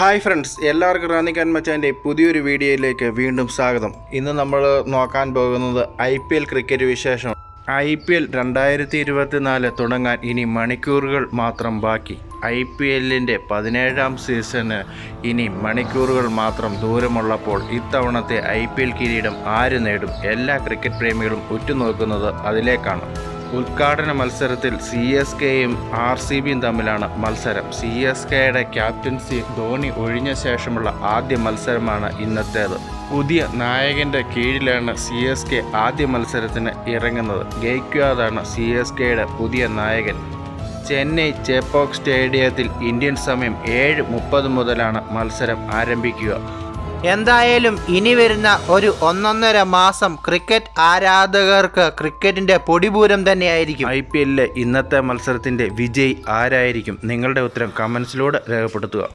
Hi friends എല്ലാവർക്കും റാന്നി മച്ചാന്റെ പുതിയൊരു വീഡിയോയിലേക്ക് വീണ്ടും സ്വാഗതം. ഇന്ന് നമ്മൾ നോക്കാൻ പോകുന്നത് ഐ പി എൽ ക്രിക്കറ്റ് വിശേഷം. ഐ പി എൽ രണ്ടായിരത്തി ഇരുപത്തിനാല് തുടങ്ങാൻ ഇനി മണിക്കൂറുകൾ മാത്രം ബാക്കി. ഐ പി എല്ലിന്റെ പതിനേഴാം സീസണ് ഇനി മണിക്കൂറുകൾ മാത്രം ദൂരമുള്ളപ്പോൾ ഇത്തവണത്തെ ഐ പി എൽ കിരീടം ആര് നേടും? എല്ലാ ക്രിക്കറ്റ് പ്രേമികളും ഉറ്റുനോക്കുന്നത് അതിലേക്കാണ്. ഉദ്ഘാടന മത്സരത്തിൽ സി എസ് കെയും ആർ സി ബിയും തമ്മിലാണ് മത്സരം. സി എസ് കെയുടെ ക്യാപ്റ്റൻസി ധോണി ഒഴിഞ്ഞ ശേഷമുള്ള ആദ്യ മത്സരമാണ് ഇന്നത്തേത്. പുതിയ നായകന്റെ കീഴിലാണ് സി എസ് കെ ആദ്യ മത്സരത്തിന് ഇറങ്ങുന്നത്. ഗെയ്ക്വാദാണ് സി എസ് കെയുടെ പുതിയ നായകൻ. ചെന്നൈ ചേപ്പോക്ക് സ്റ്റേഡിയത്തിൽ ഇന്ത്യൻ സമയം ഏഴ് മുപ്പത് മുതലാണ് മത്സരം ആരംഭിക്കുക. എന്തായാലും ഇനി വരുന്ന ഒരു ഒന്നൊന്നര മാസം ക്രിക്കറ്റ് ആരാധകർക്ക് ക്രിക്കറ്റിന്റെ പൊടിപൂരം തന്നെയായിരിക്കും. ഐ പി എല്ലിലെ ഇന്നത്തെ മത്സരത്തിന്റെ വിജയി ആരായിരിക്കും? നിങ്ങളുടെ ഉത്തരം കമൻസിലൂടെ രേഖപ്പെടുത്തുക.